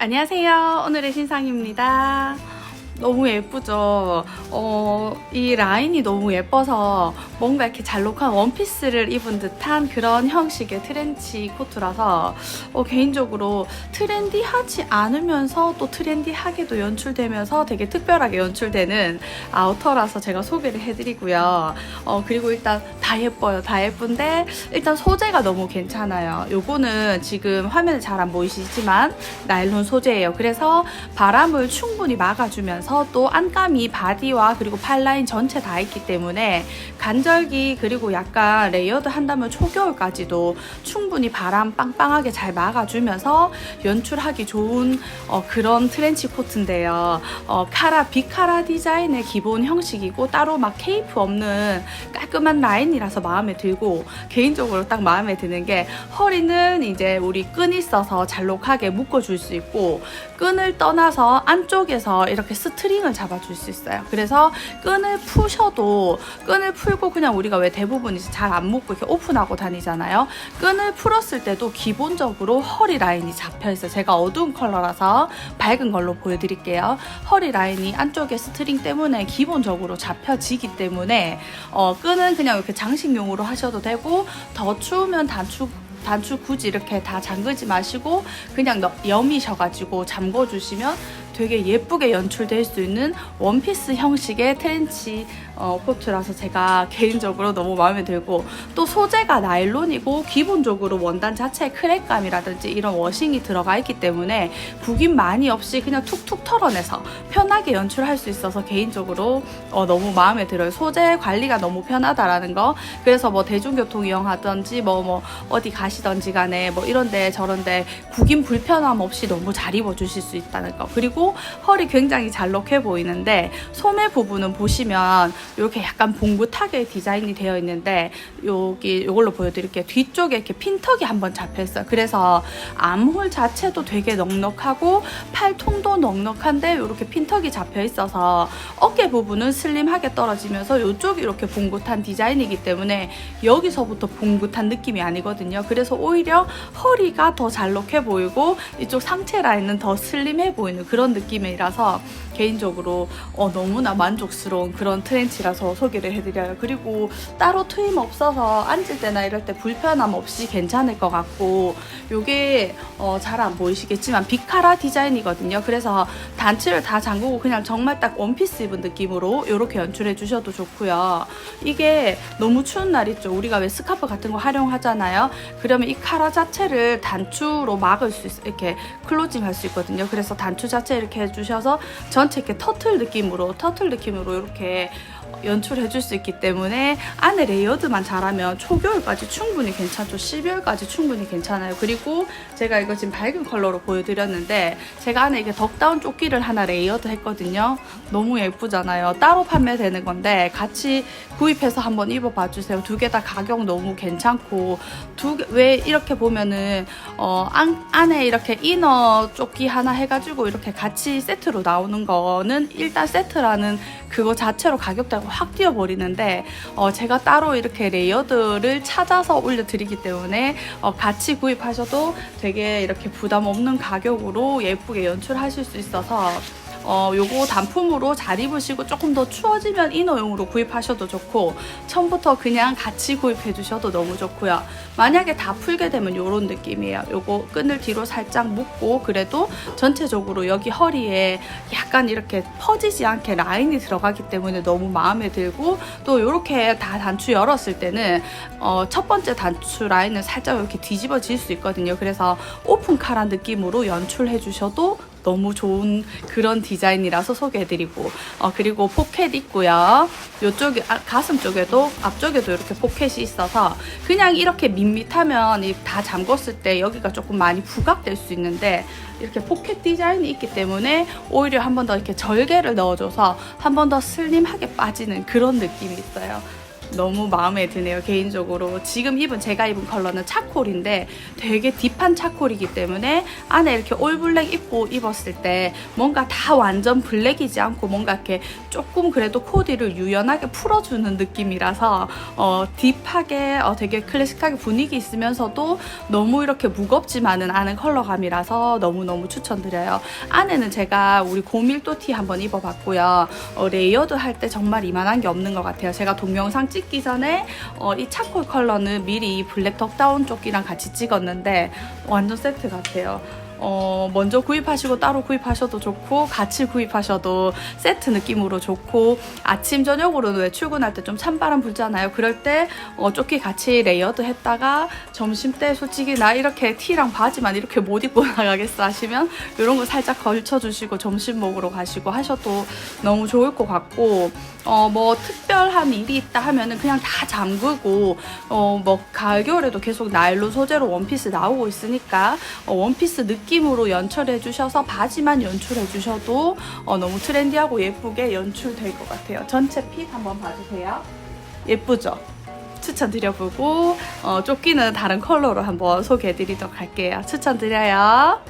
안녕하세요. 오늘의 신상입니다. 너무 예쁘죠? 어, 이 라인이 너무 예뻐서 뭔가 이렇게 잘록한 원피스를 입은 듯한 그런 형식의 트렌치 코트라서 어, 개인적으로 트렌디하지 않으면서 또 트렌디하게도 연출되면서 되게 특별하게 연출되는 아우터라서 제가 소개를 해드리고요. 어, 그리고 일단 다 예뻐요. 다 예쁜데 일단 소재가 너무 괜찮아요. 요거는 지금 화면에 잘 안 보이시지만 나일론 소재예요. 그래서 바람을 충분히 막아주면서 또 안감이 바디와 그리고 팔라인 전체 다 있기 때문에 간절기 그리고 약간 레이어드 한다면 초겨울까지도 충분히 바람 빵빵하게 잘 막아주면서 연출하기 좋은 어, 그런 트렌치 코트인데요. 어, 카라 비카라 디자인의 기본 형식이고 따로 막 케이프 없는 깔끔한 라인이라서 마음에 들고 개인적으로 딱 마음에 드는 게 허리는 이제 우리 끈이 있어서 잘록하게 묶어줄 수 있고 끈을 떠나서 안쪽에서 이렇게 스 트링을 잡아줄 수 있어요. 그래서 끈을 푸셔도 끈을 풀고 그냥 우리가 왜 대부분 이제 잘 안 묶고 이렇게 오픈하고 다니잖아요. 끈을 풀었을 때도 기본적으로 허리 라인이 잡혀 있어요. 제가 어두운 컬러라서 밝은 걸로 보여드릴게요. 허리 라인이 안쪽에 스트링 때문에 기본적으로 잡혀지기 때문에 어, 끈은 그냥 이렇게 장식용으로 하셔도 되고 더 추우면 단축 단추 굳이 이렇게 다 잠그지 마시고 그냥 너- 여미셔가지고 잠궈 주시면 되게 예쁘게 연출될 수 있는 원피스 형식의 트렌치 어, 코트라서 제가 개인적으로 너무 마음에 들고 또 소재가 나일론이고 기본적으로 원단 자체에 크랙감이라든지 이런 워싱이 들어가 있기 때문에 구김 많이 없이 그냥 툭툭 털어내서 편하게 연출할 수 있어서 개인적으로 어, 너무 마음에 들어요. 소재 관리가 너무 편하다라는 거. 그래서 뭐 대중교통 이용하든지 뭐 뭐 어디 가시던지 간에 뭐 이런데 저런데 구김 불편함 없이 너무 잘 입어주실 수 있다는 거. 그리고 허리 굉장히 잘록해 보이는데 소매 부분은 보시면 이렇게 약간 봉긋하게 디자인이 되어 있는데 여기 이걸로 보여드릴게요. 뒤쪽에 이렇게 핀턱이 한번 잡혀 있어요. 그래서 암홀 자체도 되게 넉넉하고 팔통도 넉넉한데 이렇게 핀턱이 잡혀 있어서 어깨 부분은 슬림하게 떨어지면서 이쪽이 이렇게 봉긋한 디자인이기 때문에 여기서부터 봉긋한 느낌이 아니거든요. 그래서 오히려 허리가 더 잘록해 보이고 이쪽 상체 라인은 더 슬림해 보이는 그런 느낌이라서 개인적으로 어, 너무나 만족스러운 그런 트렌치 라서 소개를 해드려요. 그리고 따로 트임 없어서 앉을 때나 이럴 때 불편함 없이 괜찮을 것 같고 이게 어, 잘 안 보이시겠지만 비카라 디자인이거든요. 그래서 단추를 다 잠그고 그냥 정말 딱 원피스 입은 느낌으로 이렇게 연출해 주셔도 좋고요. 이게 너무 추운 날 있죠. 우리가 왜 스카프 같은 거 활용하잖아요. 그러면 이 카라 자체를 단추로 막을 수 있어 이렇게 클로징 할 수 있거든요. 그래서 단추 자체 이렇게 해주셔서 전체 이렇게 터틀 느낌으로 터틀 느낌으로 이렇게 연출해 줄 수 있기 때문에 안에 레이어드만 잘하면 초겨울까지 충분히 괜찮죠. 12월까지 충분히 괜찮아요. 그리고 제가 이거 지금 밝은 컬러로 보여드렸는데 제가 안에 이게 덕다운 조끼를 하나 레이어드 했거든요. 너무 예쁘잖아요. 따로 판매되는 건데 같이 구입해서 한번 입어봐 주세요. 두 개 다 가격 너무 괜찮고 두개왜 이렇게 보면은 어 안, 안에 이렇게 이너 조끼 하나 해가지고 이렇게 같이 세트로 나오는 거는 일단 세트라는 그거 자체로 가격대 가확 뛰어버리는데 어, 제가 따로 이렇게 레이어드를 찾아서 올려드리기 때문에 어, 같이 구입하셔도 되게 이렇게 부담 없는 가격으로 예쁘게 연출하실 수 있어서 어, 요거 단품으로 잘 입으시고 조금 더 추워지면 이너용으로 구입하셔도 좋고 처음부터 그냥 같이 구입해 주셔도 너무 좋고요. 만약에 다 풀게 되면 요런 느낌이에요. 요거 끈을 뒤로 살짝 묶고 그래도 전체적으로 여기 허리에 약간 이렇게 퍼지지 않게 라인이 들어가기 때문에 너무 마음에 들고 또 요렇게 다 단추 열었을 때는 어, 첫 번째 단추 라인은 살짝 이렇게 뒤집어질 수 있거든요. 그래서 오픈카란 느낌으로 연출해 주셔도 너무 좋은 그런 디자인이라서 소개해드리고 어, 그리고 포켓 있고요. 이쪽에 아, 가슴 쪽에도 앞쪽에도 이렇게 포켓이 있어서 그냥 이렇게 밋밋하면 이다 잠궜을 때 여기가 조금 많이 부각될 수 있는데 이렇게 포켓 디자인이 있기 때문에 오히려 한 번 더 이렇게 절개를 넣어줘서 한 번 더 슬림하게 빠지는 그런 느낌이 있어요. 너무 마음에 드네요 개인적으로. 지금 입은 제가 입은 컬러는 차콜인데 되게 딥한 차콜이기 때문에 안에 이렇게 올블랙 입고 입었을 때 뭔가 다 완전 블랙이지 않고 뭔가 이렇게 조금 그래도 코디를 유연하게 풀어주는 느낌이라서 어, 딥하게 어, 되게 클래식하게 분위기 있으면서도 너무 이렇게 무겁지만은 않은 컬러감이라서 너무너무 추천드려요. 안에는 제가 우리 고밀도 티 한번 입어봤고요. 어, 레이어드 할 때 정말 이만한 게 없는 것 같아요. 제가 동영상 찍기 전에 어, 이 차콜 컬러는 미리 블랙 덕다운 쪽이랑 같이 찍었는데 완전 세트 같아요. 어, 먼저 구입하시고 따로 구입하셔도 좋고 같이 구입하셔도 세트 느낌으로 좋고 아침 저녁으로는 왜 출근할 때 좀 찬바람 불잖아요. 그럴 때 어, 조끼 같이 레이어드 했다가 점심 때 솔직히 나 이렇게 티랑 바지만 이렇게 못 입고 나가겠어 하시면 이런 거 살짝 걸쳐주시고 점심 먹으러 가시고 하셔도 너무 좋을 것 같고 어, 뭐 특별한 일이 있다 하면은 그냥 다 잠그고 어, 뭐 가을 겨울에도 계속 나일론 소재로 원피스 나오고 있으니까 어, 원피스 느낌으로 연출해 주셔서 바지만 연출해 주셔도 어, 너무 트렌디하고 예쁘게 연출될 것 같아요. 전체 핏 한번 봐주세요. 예쁘죠? 추천드려보고 어, 조끼는 다른 컬러로 한번 소개해드리도록 할게요. 추천드려요.